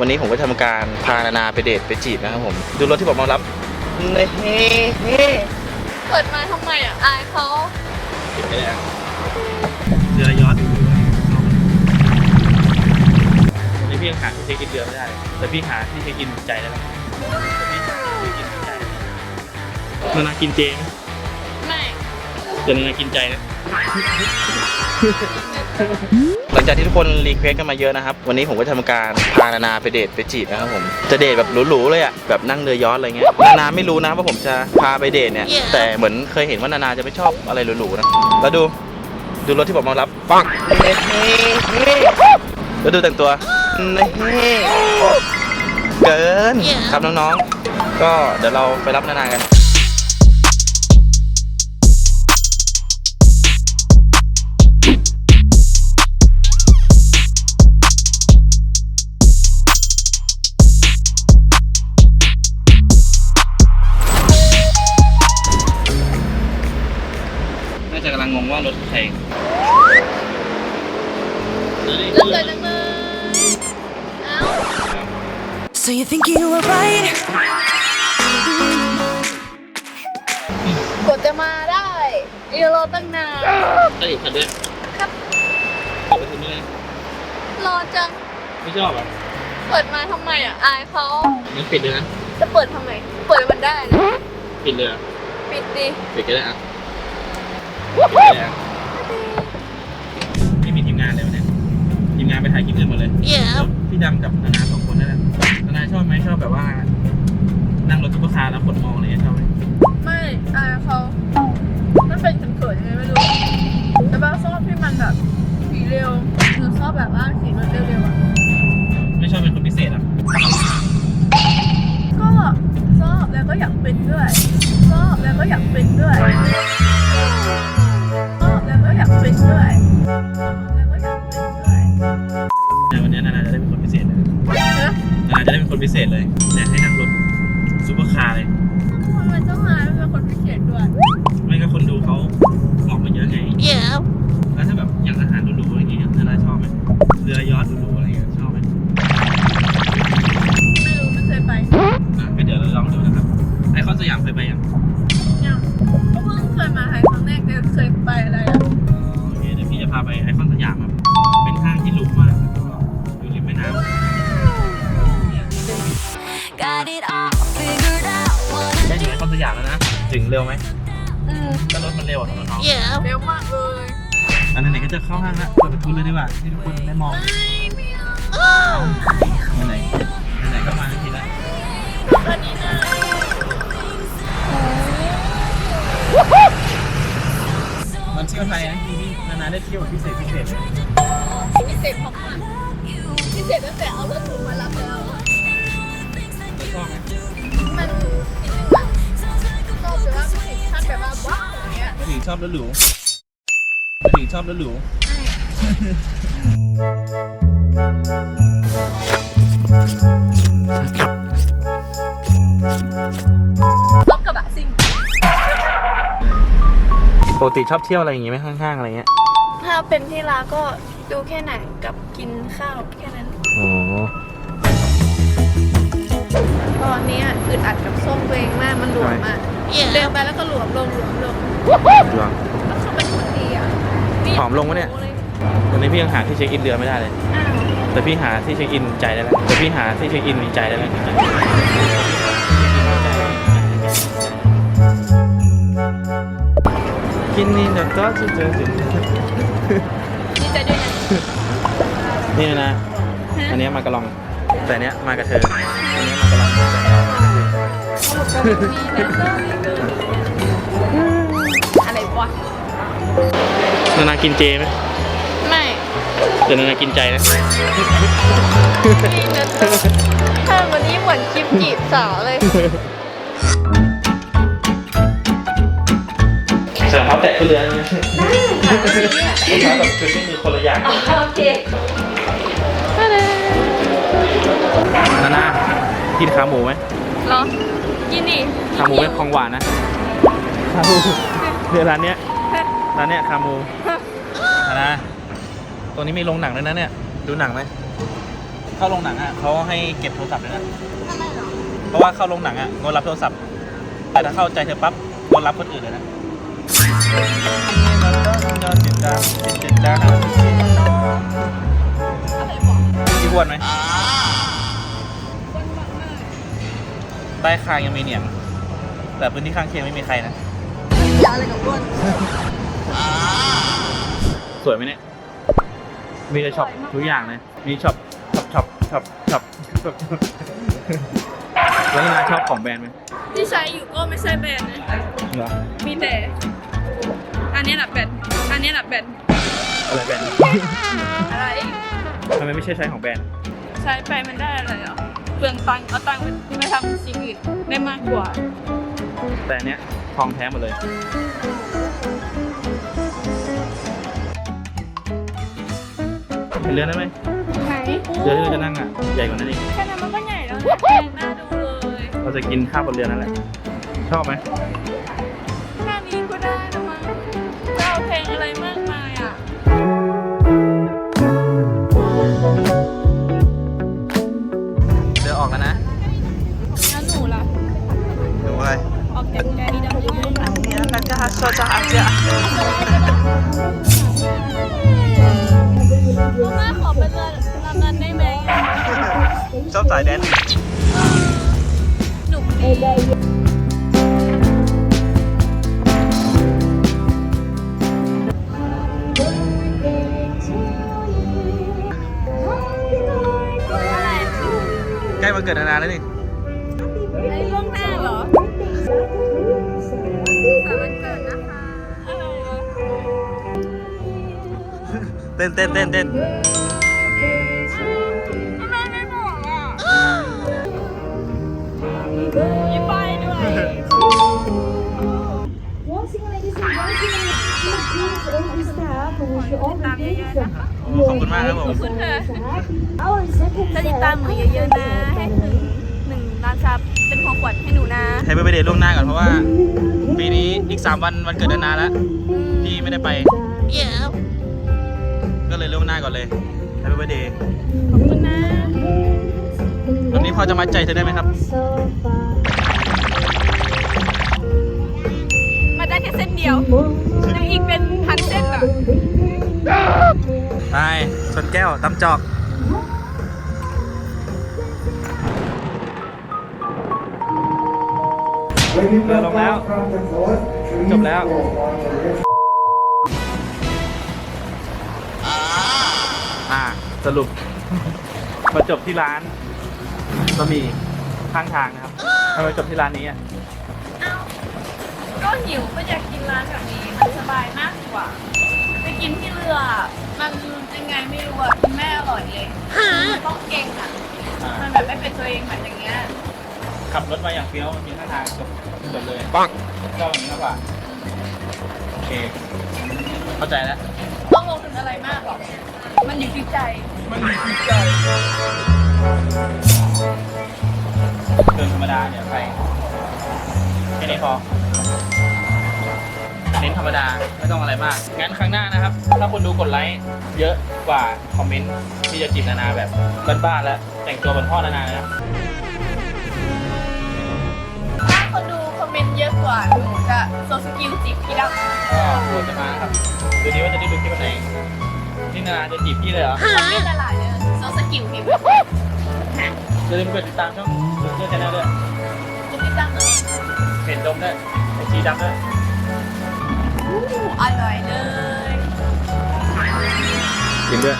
วันนี้ผมก็ทำการพานานาไปเดทไปจีบนะครับผม ดูรถที่ผมมารับเฮ้เฮ้เปิดมาทำไมอะ อายเขาปิดไปแล้วเรือยอชต์วันนี้พี่ยังหาที่เช็คอินเรือไม่ได้ แต่พี่หาที่เช็คอินใจได้แล้วแต่พี่หาที่เช็คอินใจนานากินเจไหมไม่เดี๋ยวนานากินใจนะ หลังจากที่ทุกคนรีเควสกันมาเยอะนะครับ วันนี้ผมก็ทำการพานานาไปเดทไปจีบนะครับผม จะเดทแบบหรูๆเลยอะแบบนั่งเรือยอชต์อะไรเงี้ย นานาไม่รู้นะว่าผมจะพาไปเดทเนี่ย แต่เหมือนเคยเห็นว่านานาจะไม่ชอบอะไรหรูๆนะ แล้วดู ดูรถที่ผมมารับ ปังแล้วดูแต่งตัวนี่เกิน ครับน้องๆ ก็เดี๋ยวเราไปรับนานากันารถใครเลิกเลยจังเลยเอ้า So you think you were right? กดจะมาได้เอรอตั้งนานก็อีกคันด้วยครับ เปิดประตูนี่เลยรอจัง ไม่ชอบอะเปิดมาทำไมอะ อายเขา งั้นปิดเลยนะ จะเปิดทำไม เปิดมันได้นะ ปิดเลยอะปิดดิ ปิดก็ได้อะปิดก็ได้อะ งานไปถ่ายคลิปอื่นหมดเลยพี่ดำกับนานาสองคนนั่นแหละนานาชอบไหมชอบแบบว่า นั่งรถซุปเปอร์คาร์แล้วคนมองอะไรเงี้ยชอบไหมไม่อายเขามันเป็นเขินๆยังไงไม่รู้ แต่ว่าชอบที่มันแบบขี่เร็วหรือชอบแบบว่าขี่รถเร็วๆอะ ไม่ชอบเป็นคนพิเศษอะก็ชอบแล้วก็อยากเป็นด้วยชอบแล้วก็อยากเป็นด้วย ถึงเร็วไหมอืมก็รถมันเร็วอะน้องเร็วมากเลยๆอันไหนๆก็จะเข้าห้างละเปิดประตูเลยดีกว่าให้ทุกคนได้มองไม่ไม่เอาอันไหนอันไหนก็มาทันทีละอันนี้นะมันเที่ยวไทยนะพี่นานาได้เที่ยวแบบพิเศษพิเศษเลยพิเศษมากๆพิเศษตั้งแต่เอารถหรูมารับแล้วชอบไหมาวอย่างเงี้ยมาถึงชอบรถหรูมาถึงชอบรถหรูรถกระบะซิ่งปกติชอบเที่ยวอะไรอย่างงี้ไหมห้างๆอะไรเงี้ยถ้าเป็นที่ร้านก็ดูแค่หนังกับกินข้าวแค่นั้น โอ้ตอนนี้อะอึดอัดกับส้มตัวเองมากมันหลวมมาก เดินไปแล้วก็หลวมลงหลวมลงดูอะแล้วเขาเป็นคนดีอะผอมลงวะเนี่ยรู้ลวันนี้พี่ยังหาที่เช็คอินเรือไม่ได้เลยอ้าวแต่พี่หาที่เช็คอินใจได้แล้ว แต่พี่หาที่เช็คอินใจได้แล้วกินนี่เดี๋ยวก็จะเจอถึงดีใจด้วยนะนี่นะ อันเนี้ยมากระลอง แต่อันเนี้ยมากระเทยอั อะไรวะนานากินเจไหมไม่เดี๋ยวนานากินใจนะจริงนะถ้าวันนี้เหมือนคลิปจีบสาวเลยเสริมเขาแตะขึ้นเรือนะได้ค่ะวันนี้อะลูกค้าแบบคือไม่มีคนละอย่างโอเคตาดานานากินขาหมูไหมเหรอ กินดิขาหมูเป็นของหวานนะขาหมูเดี๋ยวร้านเนี้ยร้านเนี้ยขาหมูนานาตัวนี้มีโรงหนังด้วยนะเนี่ย ดูหนังไหมเอ้าเข้าโรงหนังอะเขาให้เก็บโทรศัพท์ด้วยนะทำไมเหรอเพราะว่าเข้าโรงหนังอะงดรับโทรศัพท์ แต่ถ้าเข้าใจเธอปั๊บงดรับคนอื่นเลยนะติดตามติดตามอะไรบอกพี่อ้วนไหม ใต้คางยังมีเหนียง แต่พื้นที่ข้างเคียงไม่มีใครนะ อย่าอะไรกับอ้วนสวยไหมเนี่ย มีแต่ช็อปทุกอย่างเลย มีช็อปช็อปช็อปช็อปช็อปช็อปแล้วนี่นาชอบของแบรนด์ไหมที่ใช้อยู่ก็ไม่ใช่แบรนด์นะเหรอมีแต่ อันนี้แหละแบรนด์อันนี้แหละแบรนด์อะไรแบรนด์อะไรทำไมไม่ใช่ใช้ของแบรนด์ ใช้ไปมันได้อะไรเหรอ เปลืองตังค์เอาตังค์ไปทำสิ่งอื่นได้มากกว่า แต่อันเนี้ยทองแท้หมดเลย เห็นเรือนได้ไหมไหนเรือที่เราจะนั่งอะ ใหญ่กว่านั้นอีก แค่นั้นมันก็ใหญ่แล้วนะแพงน่าดูเลย เราจะกินข้าวบนเรือนั่นแหละ ชอบไหม ออกจากแกนี่ได้ยังไงเนี่ ต้นเต้นเต้นเต้นทำไมไม่บอกอะยิ้มไปด้วย Once again, ladies and gentlemen, please staff and wish you all the best. ขอบคุณมากครับผม ขอบคุณค่ะ Our second จะติดตามหนูเยอะๆนะ ให้ถึงหนึ่งล้านซับเป็นของขวัญให้หนูนะให้ไปเดทล่วงหน้าก่อนเพราะว่า ปีนี้อีก 3 วันวันเกิดนานาแล้วพี่ไม่ได้ไป เดี๋ยว ก็เลยล่วงหน้าก่อนเลยให้ไปเดทขอบคุณนะวันนี้พอจะมัดใจเธอได้ไหมครับ so far. มาได้แค่เส้นเดียวยังอีกเป็นพันเส้นอะไปชนแก้วตำจอกเรือลงแล้ว จบแล้ว อ่า สรุป มาจบที่ร้านบะหมี่ข้างทางนะครับทำไมจบที่ร้านนี้อะก็หิวก็อยากกินร้านแบบนี้มันสบายมากกว่าไปกินที่เรือ มันยังไงไม่รู้อะกินแม่อร่อยเลยมันต้องเก่งอะอ่ามันแบบไม่เป็นตัวเองแบบอย่างเงี้ยขับรถมาอย่างเฟี้ยวมีท่าทางจบจบเลยปังก็อย่างนี้มากกว่าโอเค เข้าใจแล้วต้องลงทุนอะไรมากหรอก มันอยู่ที่ใจ มันมีจิตใจเดินธรรมดาเดี๋ยวไปแค่นี้พอเน้นธรรมดาไม่ต้องอะไรมาก งั้นครั้งหน้านะครับ ถ้าคนดูกดไลค์เยอะกว่าคอมเมนต์ที่จะจีบนานาแบบบ้านๆแล้วแต่งตัวเป็นพ่อนานานะครับถ้าคนดูคอมเมนต์เยอะกว่าหนูจะโซสกิลจีบพี่ดำก็โปรดจะมานะครับดูนี้ว่าจะได้ดูคลิปวันไหน นี่นานาจะจีบพี่เลยเหรอคอมเมนต์หลายๆเลยโซสกิลพี่แบบอย่าลืมกดติดตามช่องดูเพื่อชาแนลด้วยจะติดตามตัวเองเพจดมด้วยไอจีดำด้วยอู้อร่อยเลยกินด้วย